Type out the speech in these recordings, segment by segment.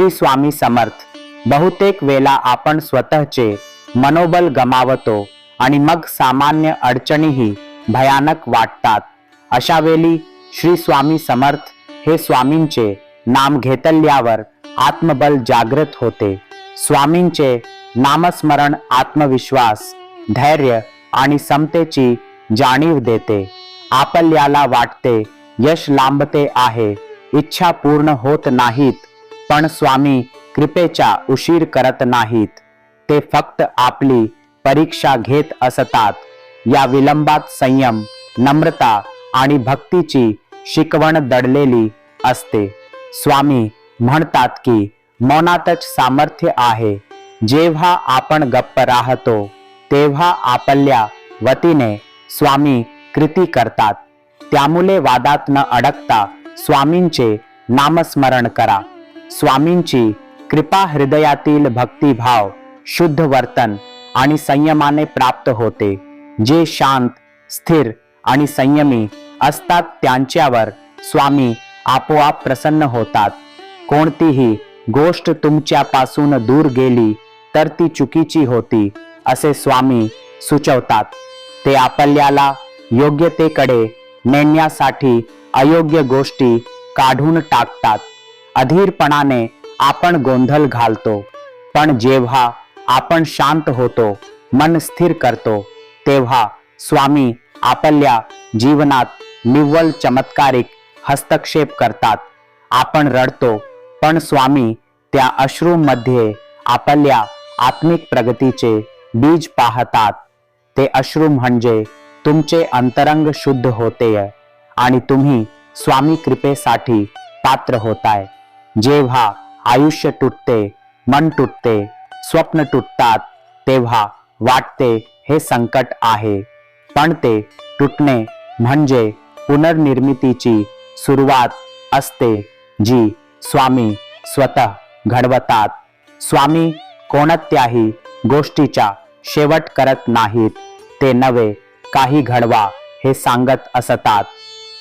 श्री स्वामी समर्थ. बहुतेक वेळा आपण स्वतःचे मनोबल गमावतो आणि मग सामान्य अडचणीही भयानक वाटतात. अशा वेळी श्री स्वामी समर्थ हे स्वामींचे नाम घेतल्यावर आत्मबल जागृत होते. स्वामींचे नामस्मरण आत्मविश्वास धैर्य आणि समतेची जाणीव देते. आपल्याला वाटते यश लांबते आहे इच्छा पूर्ण होत नाहीत पण स्वामी कृपेचा उशीर करत नाहीत. ते फक्त आपली परीक्षा घेत असतात. या विलंबात संयम नम्रता आणि भक्तीची शिकवण दडलेली असते. स्वामी म्हणतात की मौनातच सामर्थ्य आहे. जेव्हा आपण गप्प राहतो तेव्हा आपल्या वतीने स्वामी कृती करतात. त्यामुळे वादात न अडकता स्वामींचे नामस्मरण करा. स्वामींची कृपा हृदयातील भक्तिभाव शुद्ध वर्तन आणि संयमाने प्राप्त होते. जे शांत स्थिर आणि संयमी असतात त्यांच्यावर स्वामी आपोआप प्रसन्न होतात. कोणतीही गोष्ट तुमच्यापासून दूर गेली तर ती चुकीची होती असे स्वामी सुचवतात. ते आपल्याला योग्यतेकडे नेण्यासाठी अयोग्य गोष्टी काढून टाकतात. अधीरपणाने आपण गोंधळ घालतो. पण जेव्हा आपण शांत होतो मन स्थिर करतो तेव्हा स्वामी आपल्या जीवनात निव्वळ चमत्कारिक हस्तक्षेप करतात. आपण रडतो पण स्वामी त्या अश्रूमध्ये आपल्या आत्मिक प्रगतीचे बीज पाहतात. ते अश्रू म्हणजे तुमचे अंतरंग शुद्ध होते आणि तुम्ही स्वामी कृपेसाठी पात्र होताय. जेव्हा आयुष्य तुटते मन तुटते स्वप्न तुटतात तेव्हा वाटते हे संकट आहे. पण ते तुटणे म्हणजे पुनर्निर्मितीची सुरुवात असते जी स्वामी स्वतः घडवतात. स्वामी कोणत्याही गोष्टीचा शेवट करत नाहीत ते नवे काही घडवा हे सांगत असतात.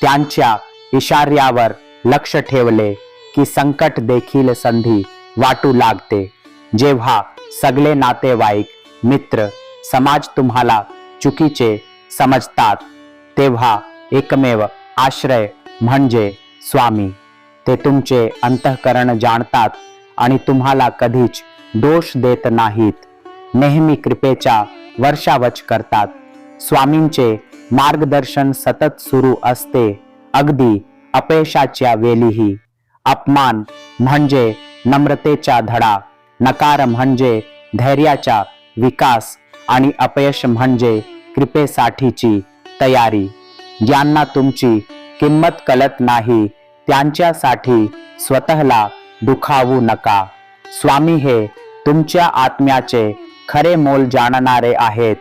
त्यांच्या इशार्यावर लक्ष ठेवले. की संकट देखील संधी वाटू लागते. जेव्हा सगळे नातेवाईक मित्र समाज तुम्हाला चुकीचे समजतात तेव्हा एकमेव आश्रय म्हणजे स्वामी. ते तुमचे अंतःकरण जाणतात आणि तुम्हाला कधीच दोष देत नाहीत. नेहमी कृपेच्या वर्षावच करतात. स्वामींचे मार्गदर्शन सतत सुरू असते अगदी अपयशाच्या वेलीही. अपमान म्हणजे नम्रतेचा धडा नकार म्हणजे धैर्याचा विकास आणि अपयश म्हणजे कृपेसाठीची तयारी. ज्यांना तुमची किंमत कळत नाही त्यांच्यासाठी स्वतःला दुखावू नका. स्वामी हे तुमच्या आत्म्याचे खरे मोल जाणणारे आहेत.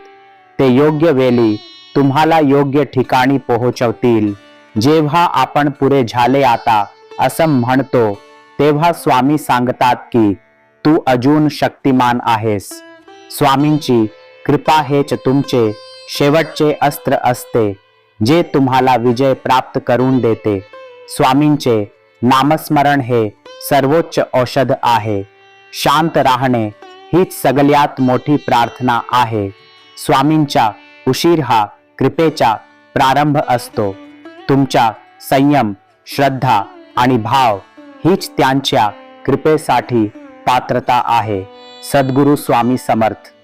ते योग्य वेळी तुम्हाला योग्य ठिकाणी पोहोचवतील. जेव्हा आपण पुरे झाले आता असं म्हणतो तेव्हा स्वामी सांगतात की तू अजून शक्तिमान आहेस. स्वामींची कृपा हेच तुमचे शेवटचे अस्त्र असते जे तुम्हाला विजय प्राप्त करून देते. स्वामींचे नामस्मरण हे सर्वोच्च औषध आहे. शांत राहणे हीच सगळ्यात मोठी प्रार्थना आहे. स्वामींचा उशीर हा कृपेचा प्रारंभ असतो. तुमचा संयम श्रद्धा आणि भाव हीच त्यांच्या कृपेसाठी पात्रता आहे. सद्गुरू स्वामी समर्थ.